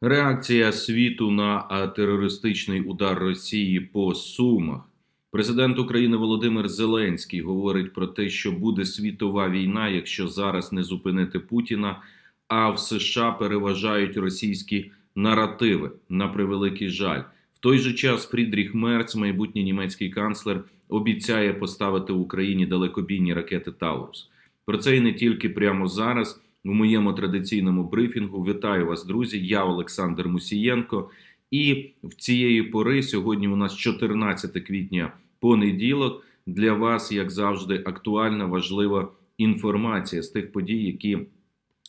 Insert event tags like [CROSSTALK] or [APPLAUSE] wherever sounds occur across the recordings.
Реакція світу на терористичний удар Росії по Сумах. Президент України Володимир Зеленський говорить про те, що буде світова війна, якщо зараз не зупинити Путіна. А в США переважають російські наративи на превеликий жаль. В той же час Фрідріх Мерц, майбутній німецький канцлер, обіцяє поставити Україні далекобійні ракети Таурус. Про це і не тільки прямо зараз. У моєму традиційному брифінгу вітаю вас, друзі. Я Олександр Мусієнко. І в цієї пори сьогодні у нас 14 квітня понеділок. Для вас, як завжди, актуальна важлива інформація з тих подій, які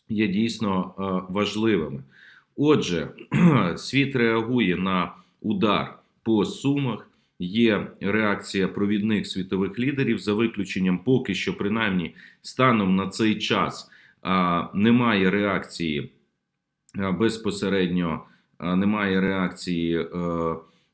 є дійсно е, важливими. Отже, [CLEARS THROAT] світ реагує на удар по сумах. Є реакція провідних світових лідерів за виключенням, поки що, принаймні, станом на цей час немає реакції безпосередньо, немає реакції е,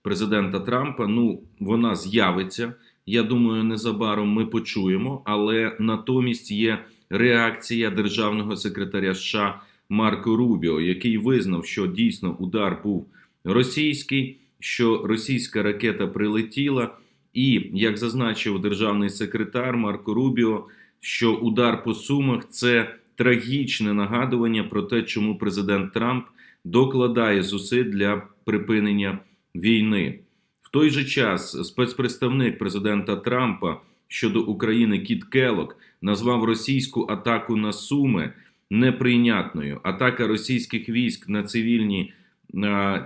президента Трампа. Ну, вона з'явиться. Я думаю, незабаром ми почуємо, але натомість є реакція державного секретаря США Марко Рубіо, який визнав, що дійсно удар був російський, що російська ракета прилетіла, і як зазначив державний секретар Марко Рубіо, що удар по сумах це трагічне нагадування про те, чому президент Трамп докладає зусиль для припинення війни. В той же час спецпредставник президента Трампа щодо України Кіт Келок назвав російську атаку на Суми неприйнятною. Атака російських військ на цивільні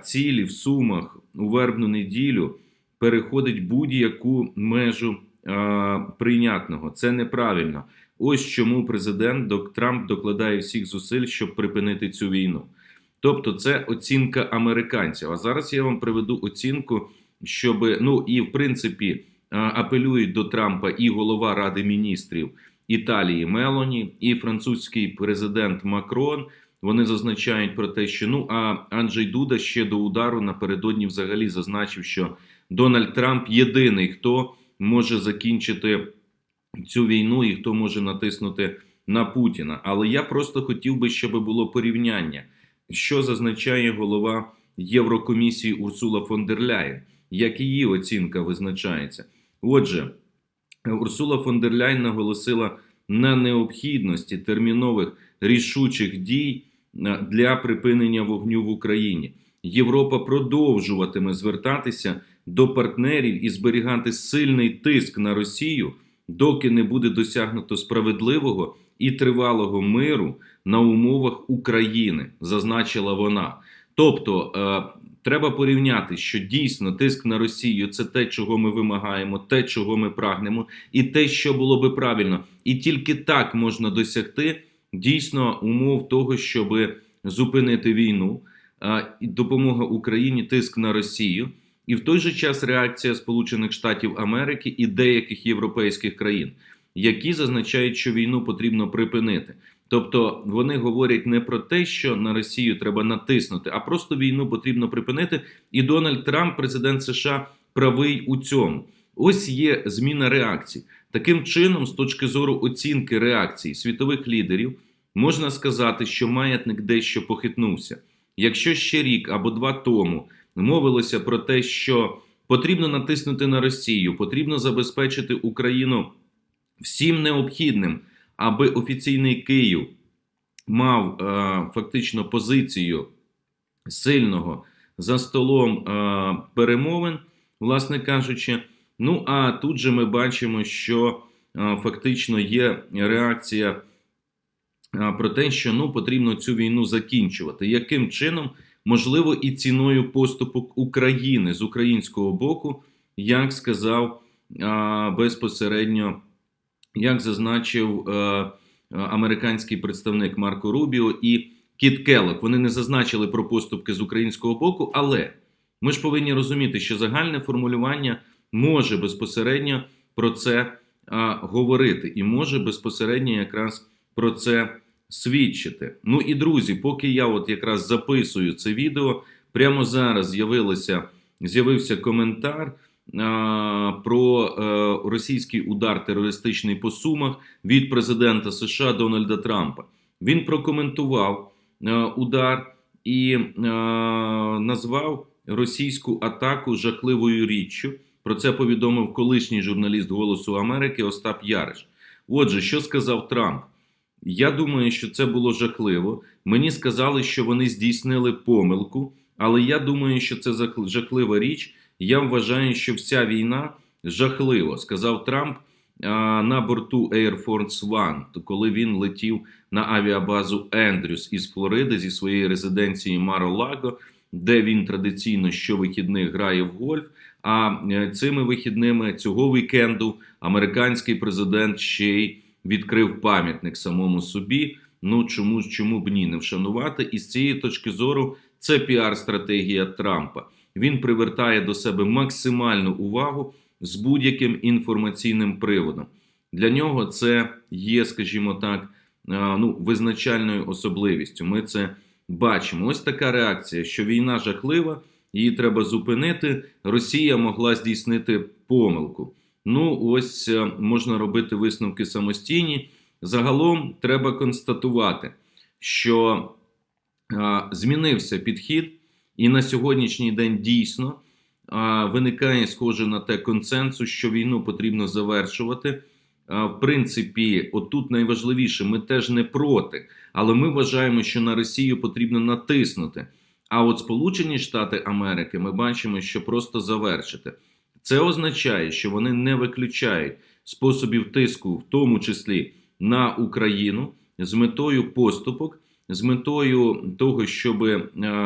цілі в Сумах у вербну неділю переходить будь-яку межу прийнятного. Це неправильно. Ось чому президент Трамп докладає всіх зусиль, щоб припинити цю війну. Тобто, це оцінка американців. А зараз я вам приведу оцінку, щоб ну і в принципі апелюють до Трампа і голова Ради міністрів Італії Мелоні, і французький президент Макрон. Вони зазначають про те, що ну а Анджей Дуда ще до удару напередодні взагалі зазначив, що Дональд Трамп єдиний, хто може закінчити цю війну і хто може натиснути на Путіна. Але я просто хотів би, щоб було порівняння, що зазначає голова Єврокомісії Урсула фон дер Ляєн, як її оцінка визначається. Отже, Урсула фон дер Ляйн наголосила на необхідності термінових рішучих дій для припинення вогню в Україні. Європа продовжуватиме звертатися до партнерів і зберігати сильний тиск на Росію, доки не буде досягнуто справедливого і тривалого миру на умовах України, зазначила вона. Тобто треба порівняти, що дійсно тиск на Росію це те, чого ми вимагаємо, те, чого ми прагнемо, і те, що було би правильно, і тільки так можна досягти дійсно умов того, щоб зупинити війну, допомога Україні, тиск на Росію, і в той же час реакція Сполучених Штатів Америки і деяких європейських країн, які зазначають, що війну потрібно припинити. Тобто вони говорять не про те, що на Росію треба натиснути, а просто війну потрібно припинити. І Дональд Трамп, президент США, правий у цьому. Ось є зміна реакцій. Таким чином, з точки зору оцінки реакцій світових лідерів, можна сказати, що маятник дещо похитнувся. Якщо ще рік або два тому мовилося про те, що потрібно натиснути на Росію, потрібно забезпечити Україну всім необхідним аби офіційний Київ мав е, фактично позицію сильного за столом е, перемовин, власне кажучи. Ну а тут же ми бачимо, що е, фактично є реакція е, про те, що ну потрібно цю війну закінчувати. Яким чином? Можливо, і ціною поступу України з українського боку, як сказав безпосередньо як зазначив е, американський представник Марко Рубіо і Кіт Келлок. Вони не зазначили про поступки з українського боку, але ми ж повинні розуміти, що загальне формулювання може безпосередньо про це говорити, і може безпосередньо якраз про це свідчити. Ну і друзі, поки я от якраз записую це відео, прямо зараз з'явилося з'явився коментар про е, російський удар терористичний по сумах від президента США Дональда Трампа. Він прокоментував е, удар і е, назвав російську атаку жахливою річчю. Про це повідомив колишній журналіст Голосу Америки Остап Яриш. Отже, що сказав Трамп? Я думаю, що це було жахливо. Мені сказали, що вони здійснили помилку, але я думаю, що це жахлива річ. Я вважаю, що вся війна жахлива, сказав Трамп на борту Air Force One, коли він летів на авіабазу Ендрюс із Флориди зі своєї резиденції Маро-Лаго, де він традиційно щовихідних грає в гольф. А е, цими вихідними цього вікенду американський президент ще й відкрив пам'ятник самому собі. Ну чому чому б ні не вшанувати? І з цієї точки зору це піар-стратегія Трампа. Він привертає до себе максимальну увагу з будь-яким інформаційним приводом. Для нього це є, скажімо так, ну, визначальною особливістю. Ми це бачимо. Ось така реакція, що війна жахлива, її треба зупинити. Росія могла здійснити помилку. Ну, ось е, можна робити висновки самостійні. Загалом треба констатувати, що змінився підхід, і на сьогоднішній день дійсно виникає схоже на те консенсус, що війну потрібно завершувати. В принципі, отут найважливіше, ми теж не проти, але ми вважаємо, що на Росію потрібно натиснути. А от Сполучені Штати Америки ми бачимо, що просто завершити. Це означає, що вони не виключають способів тиску, в тому числі на Україну, з метою поступок, з метою того, щоб, е,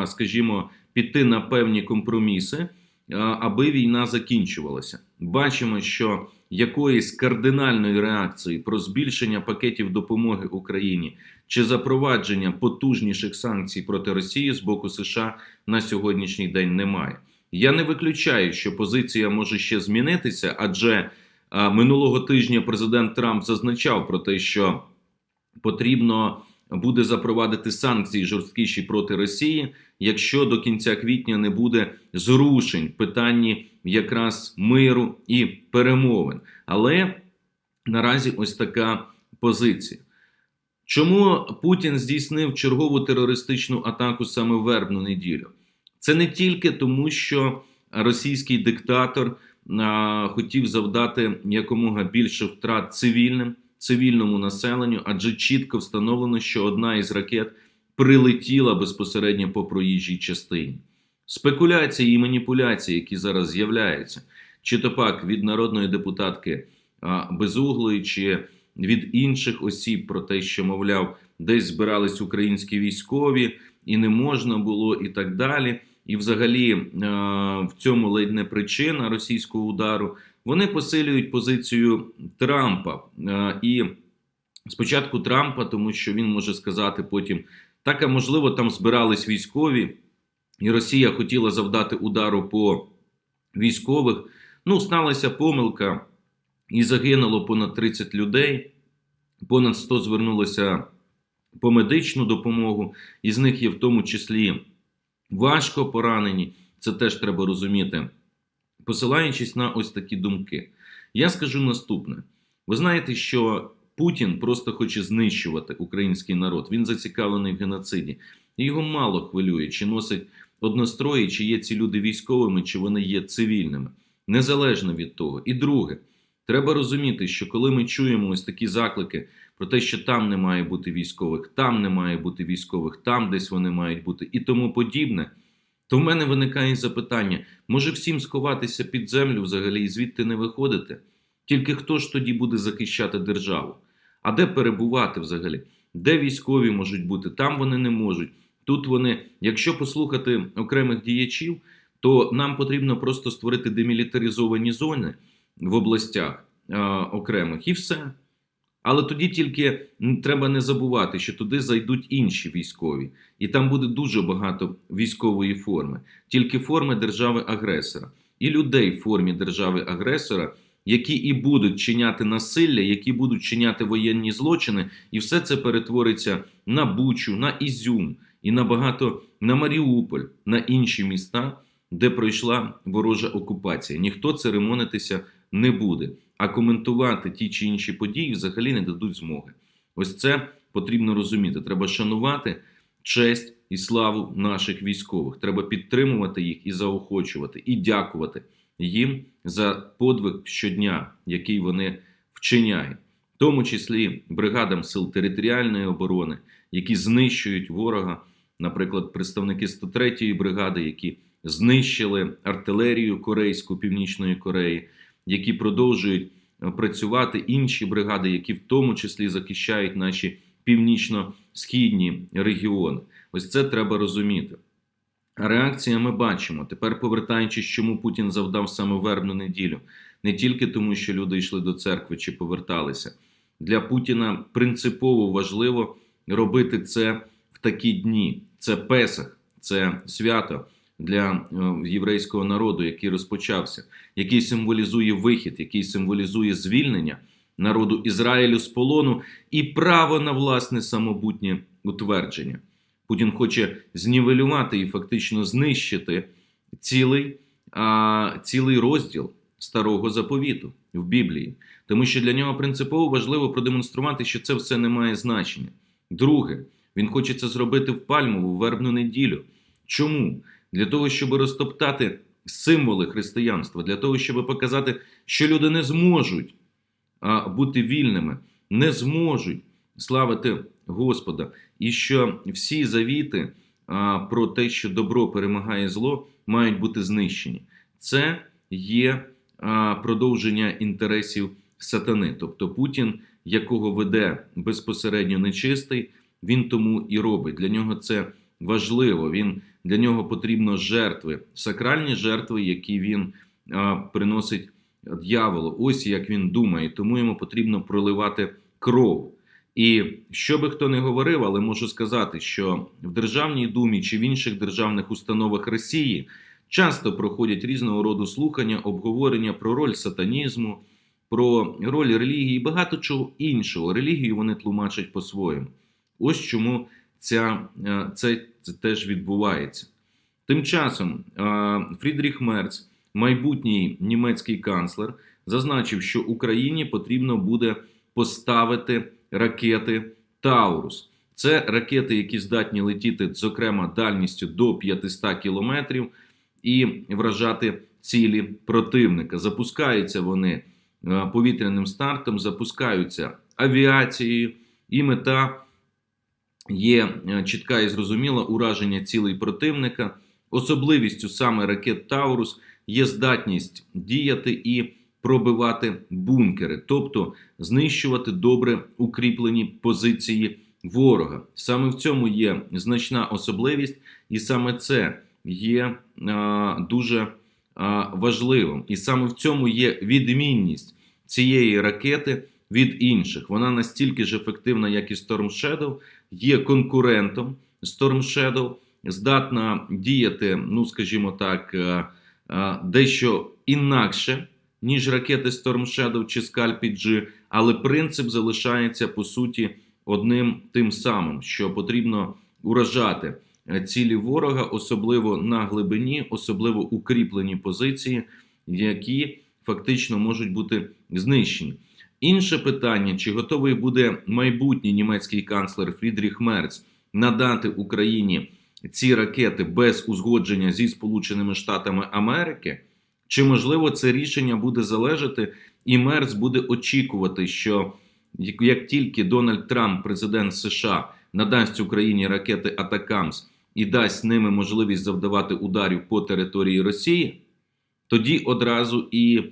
скажімо, піти на певні компроміси, е, аби війна закінчувалася. Бачимо, що якоїсь кардинальної реакції про збільшення пакетів допомоги Україні чи запровадження потужніших санкцій проти Росії з боку США на сьогоднішній день немає. Я не виключаю, що позиція може ще змінитися, адже а, минулого тижня президент Трамп зазначав про те, що потрібно буде запровадити санкції жорсткіші проти Росії, якщо до кінця квітня не буде зрушень в питанні якраз миру і перемовин. Але наразі ось така позиція. Чому Путін здійснив чергову терористичну атаку саме в вербну неділю? Це не тільки тому, що російський диктатор а, хотів завдати якомога більше втрат цивільним цивільному населенню, адже чітко встановлено, що одна із ракет прилетіла безпосередньо по проїжджій частині. Спекуляції і маніпуляції, які зараз з'являються, чи то пак від народної депутатки а, Безуглої, чи від інших осіб про те, що, мовляв, десь збирались українські військові, і не можна було, і так далі. І, взагалі, е, в цьому ледь не причина російського удару. Вони посилюють позицію Трампа Е, і спочатку Трампа, тому що він може сказати потім: так, а можливо, там збирались військові, і Росія хотіла завдати удару по військових. Ну, сталася помилка, і загинуло понад 30 людей, понад 100 звернулося по медичну допомогу, із них є в тому числі важко поранені. Це теж треба розуміти. Посилаючись на ось такі думки, я скажу наступне: ви знаєте, що Путін просто хоче знищувати український народ. Він зацікавлений в геноциді. І його мало хвилює, чи носить однострої, чи є ці люди військовими, чи вони є цивільними. Незалежно від того. І друге, треба розуміти, що коли ми чуємо ось такі заклики про те, що там не має бути військових, там не має бути військових, там десь вони мають бути, і тому подібне, то в мене виникає запитання: може всім сховатися під землю взагалі і звідти не виходити? Тільки хто ж тоді буде захищати державу? А де перебувати взагалі? Де військові можуть бути? Там вони не можуть. Тут вони, якщо послухати окремих діячів, то нам потрібно просто створити демілітаризовані зони в областях е, окремих і все. Але тоді тільки треба не забувати, що туди зайдуть інші військові, і там буде дуже багато військової форми, тільки форми держави-агресора. І людей в формі держави-агресора, які і будуть чиняти насилля, які будуть чиняти воєнні злочини, і все це перетвориться на Бучу, на Ізюм і на багато на Маріуполь, на інші міста, де пройшла ворожа окупація. Ніхто церемонитися не буде а коментувати ті чи інші події взагалі не дадуть змоги. Ось це потрібно розуміти. Треба шанувати честь і славу наших військових. Треба підтримувати їх і заохочувати, і дякувати їм за подвиг щодня, який вони вчиняють, в тому числі бригадам сил територіальної оборони, які знищують ворога, наприклад, представники 103-ї бригади, які знищили артилерію корейську північної Кореї, які продовжують е, працювати інші бригади, які в тому числі захищають наші північно-східні регіони. Ось це треба розуміти. Реакція ми бачимо. Тепер повертаючись, чому Путін завдав саме вербну неділю, не тільки тому, що люди йшли до церкви чи поверталися. Для Путіна принципово важливо робити це в такі дні. Це Песах, це свято для е, єврейського народу, який розпочався, який символізує вихід, який символізує звільнення народу Ізраїлю з полону і право на власне самобутнє утвердження. Путін хоче знівелювати і фактично знищити цілий, а, цілий розділ старого заповіту в Біблії, тому що для нього принципово важливо продемонструвати, що це все не має значення. Друге, він хоче це зробити в пальмову вербну неділю. Чому? Для того, щоб розтоптати символи християнства, для того, щоб показати, що люди не зможуть бути вільними, не зможуть славити Господа, і що всі завіти про те, що добро перемагає зло, мають бути знищені. Це є продовження інтересів сатани, тобто Путін, якого веде безпосередньо нечистий, він тому і робить. Для нього це важливо. Він для нього потрібно жертви, сакральні жертви, які він приносить дьяволу. Ось як він думає, тому йому потрібно проливати кров. І що би хто не говорив, але можу сказати, що в Державній думі чи в інших державних установах Росії часто проходять різного роду слухання, обговорення про роль сатанізму, про роль релігії і багато чого іншого. Релігію вони тлумачать по-своєму. Ось чому ця, е, це, теж відбувається. Тим часом Фрідріх Мерц, майбутній німецький канцлер, зазначив, що Україні потрібно буде поставити ракети Таурус. Це ракети, які здатні летіти, зокрема, дальністю до 500 кілометрів і вражати цілі противника. Запускаються вони повітряним стартом, запускаються авіацією, і мета є е, чітка і зрозуміла ураження цілей противника. Особливістю саме ракет Таурус є здатність діяти і пробивати бункери, тобто знищувати добре укріплені позиції ворога. Саме в цьому є значна особливість, і саме це є а, дуже а, важливим. І саме в цьому є відмінність цієї ракети від інших. Вона настільки ж ефективна, як і Storm Shadow, є конкурентом Storm Shadow, здатна діяти, ну скажімо так, а, а, дещо інакше ніж ракети Storm Shadow чи Scalp G, але принцип залишається по суті одним тим самим, що потрібно уражати е, цілі ворога, особливо на глибині, особливо укріплені позиції, які фактично можуть бути знищені. Інше питання: чи готовий буде майбутній німецький канцлер Фрідріх Мерц надати Україні ці ракети без узгодження зі Сполученими Штатами Америки? Чи можливо це рішення буде залежати, і Мерц буде очікувати, що як тільки Дональд Трамп, президент США, надасть Україні ракети Атакамс і дасть ними можливість завдавати ударів по території Росії, тоді одразу і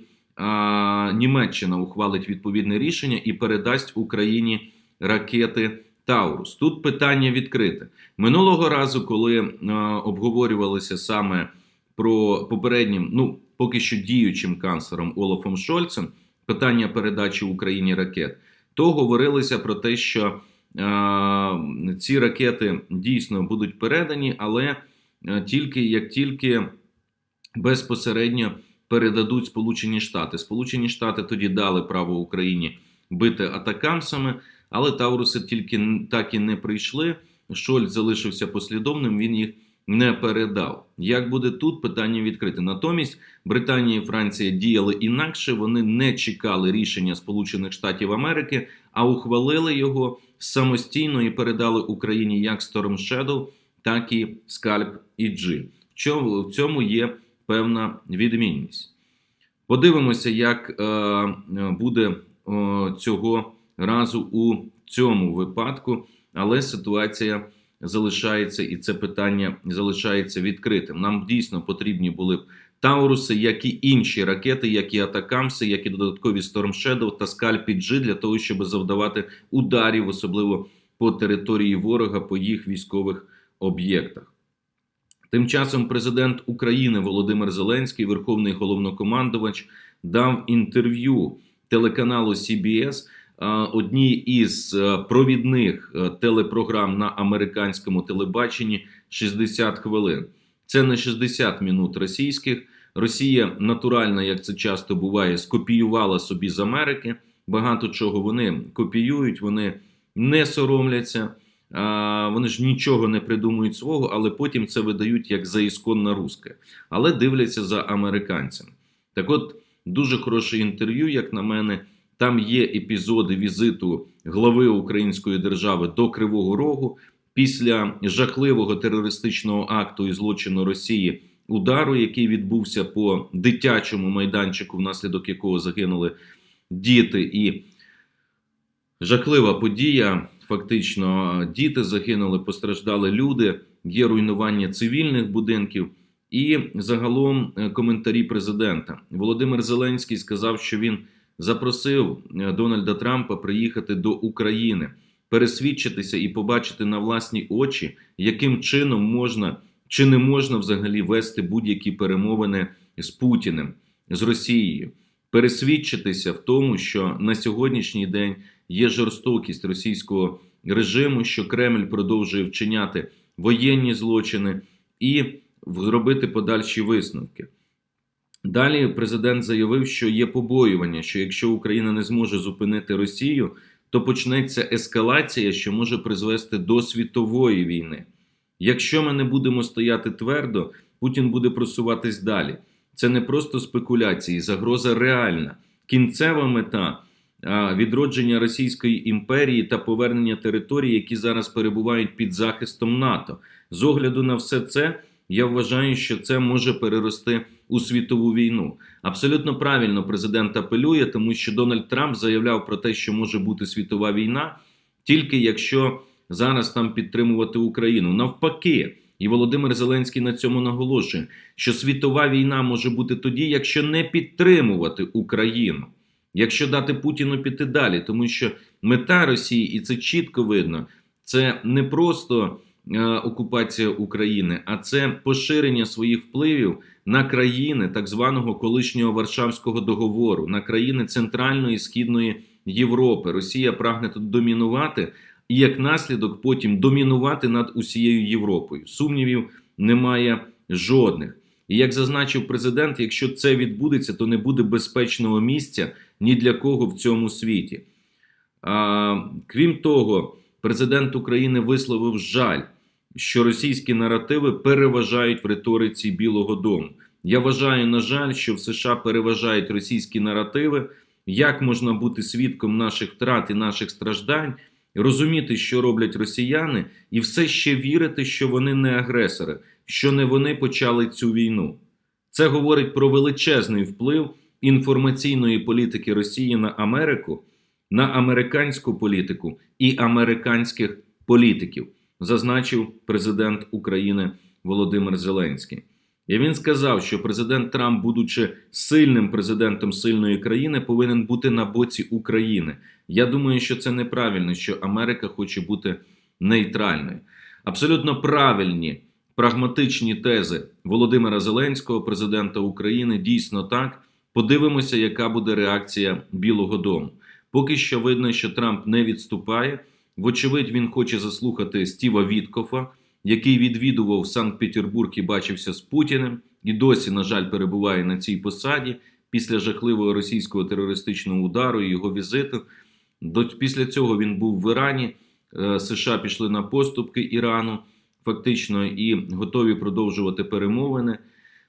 Німеччина ухвалить відповідне рішення і передасть Україні ракети Таурус. Тут питання відкрите минулого разу, коли а, обговорювалося саме про попереднім, ну поки що діючим канцлером Олафом Шольцем питання передачі Україні ракет, то говорилося про те, що е, ці ракети дійсно будуть передані, але е, тільки як тільки безпосередньо передадуть Сполучені Штати. Сполучені Штати тоді дали право Україні бити атакамсами, але Тауруси тільки так і не прийшли. Шольц залишився послідовним. Він їх не передав. Як буде тут питання відкрите? Натомість Британія і Франція діяли інакше. Вони не чекали рішення Сполучених Штатів Америки, а ухвалили його самостійно і передали Україні як Storm Shadow, так і EG. В в цьому є певна відмінність. Подивимося, як е, буде е, цього разу у цьому випадку, але ситуація залишається і це питання залишається відкритим. Нам дійсно потрібні були б Тауруси, як і інші ракети, як і Атакамси, як і додаткові Storm Shadow та Скальпі G для того, щоб завдавати ударів, особливо по території ворога, по їх військових об'єктах. Тим часом президент України Володимир Зеленський, верховний головнокомандувач, дав інтерв'ю телеканалу CBS е, одній із е, провідних е, телепрограм на американському телебаченні 60 хвилин. Це не 60 минут російських. Росія натурально, як це часто буває, скопіювала собі з Америки. Багато чого вони копіюють, вони не соромляться. Вони ж нічого не придумують свого, але потім це видають як заісконно русське, але дивляться за американцями. Так от, дуже хороше інтерв'ю, як на мене, там є епізоди візиту глави Української держави до Кривого Рогу після жахливого терористичного акту і злочину Росії, удару, який відбувся по дитячому майданчику, внаслідок якого загинули діти і жахлива подія. Фактично, діти загинули, постраждали люди, є руйнування цивільних будинків. І загалом е, коментарі президента Володимир Зеленський сказав, що він запросив е, Дональда Трампа приїхати до України, пересвідчитися і побачити на власні очі, яким чином можна чи не можна взагалі вести будь-які перемовини з Путіним, з Росією, пересвідчитися в тому, що на сьогоднішній день є жорстокість російського режиму, що Кремль продовжує вчиняти воєнні злочини і зробити подальші висновки. Далі президент заявив, що є побоювання, що якщо Україна не зможе зупинити Росію, то почнеться ескалація, що може призвести до світової війни. Якщо ми не будемо стояти твердо, Путін буде просуватись далі. Це не просто спекуляції, загроза реальна. Кінцева мета відродження Російської імперії та повернення територій, які зараз перебувають під захистом НАТО. З огляду на все це, я вважаю, що це може перерости у світову війну. Абсолютно правильно президент апелює, тому що Дональд Трамп заявляв про те, що може бути світова війна, тільки якщо зараз там підтримувати Україну. Навпаки, і Володимир Зеленський на цьому наголошує, що світова війна може бути тоді, якщо не підтримувати Україну. Якщо дати Путіну піти далі, тому що мета Росії, і це чітко видно, це не просто е, окупація України, а це поширення своїх впливів на країни так званого колишнього Варшавського договору, на країни Центральної і Східної Європи. Росія прагне тут домінувати і як наслідок потім домінувати над усією Європою. Сумнівів немає жодних. І як зазначив президент, якщо це відбудеться, то не буде безпечного місця ні для кого в цьому світі. А, Крім того, президент України висловив жаль, що російські наративи переважають в риториці Білого Дому. Я вважаю, на жаль, що в США переважають російські наративи. Як можна бути свідком наших втрат і наших страждань, розуміти, що роблять росіяни, і все ще вірити, що вони не агресори, що не вони почали цю війну? Це говорить про величезний вплив інформаційної політики Росії на Америку, на американську політику і американських політиків, зазначив президент України Володимир Зеленський. І він сказав, що президент Трамп, будучи сильним президентом сильної країни, повинен бути на боці України. Я думаю, що це неправильно, що Америка хоче бути нейтральною. Абсолютно правильні прагматичні тези Володимира Зеленського, президента України, дійсно так. Подивимося, яка буде реакція Білого Дому. Поки що видно, що Трамп не відступає. Вочевидь, він хоче заслухати Стіва Віткофа, який відвідував Санкт-Петербург і бачився з Путіним, і досі, на жаль, перебуває на цій посаді після жахливого російського терористичного удару і його візиту. Після цього він був в Ірані. Е, США пішли на поступки Ірану, фактично, і готові продовжувати перемовини.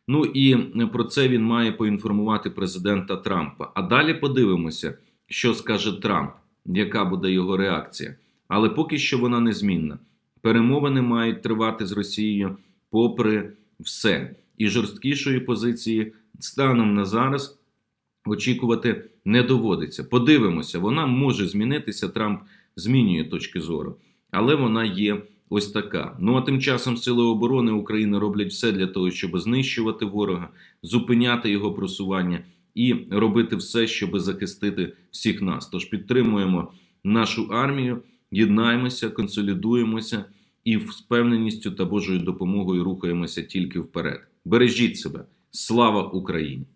Ну і про це він має поінформувати президента Трампа. А далі подивимося, що скаже Трамп, яка буде його реакція. Але поки що вона незмінна. Перемовини мають тривати з Росією попри все. І жорсткішої позиції станом на зараз очікувати не доводиться. Подивимося, вона може змінитися. Трамп змінює точки зору, але вона є ось така. Ну а тим часом Сили оборони України роблять все для того, щоб знищувати ворога, зупиняти його просування і робити все, щоб захистити всіх нас. Тож підтримуємо нашу армію, єднаємося, консолідуємося і з впевненістю та Божою допомогою рухаємося тільки вперед. Бережіть себе. Слава Україні!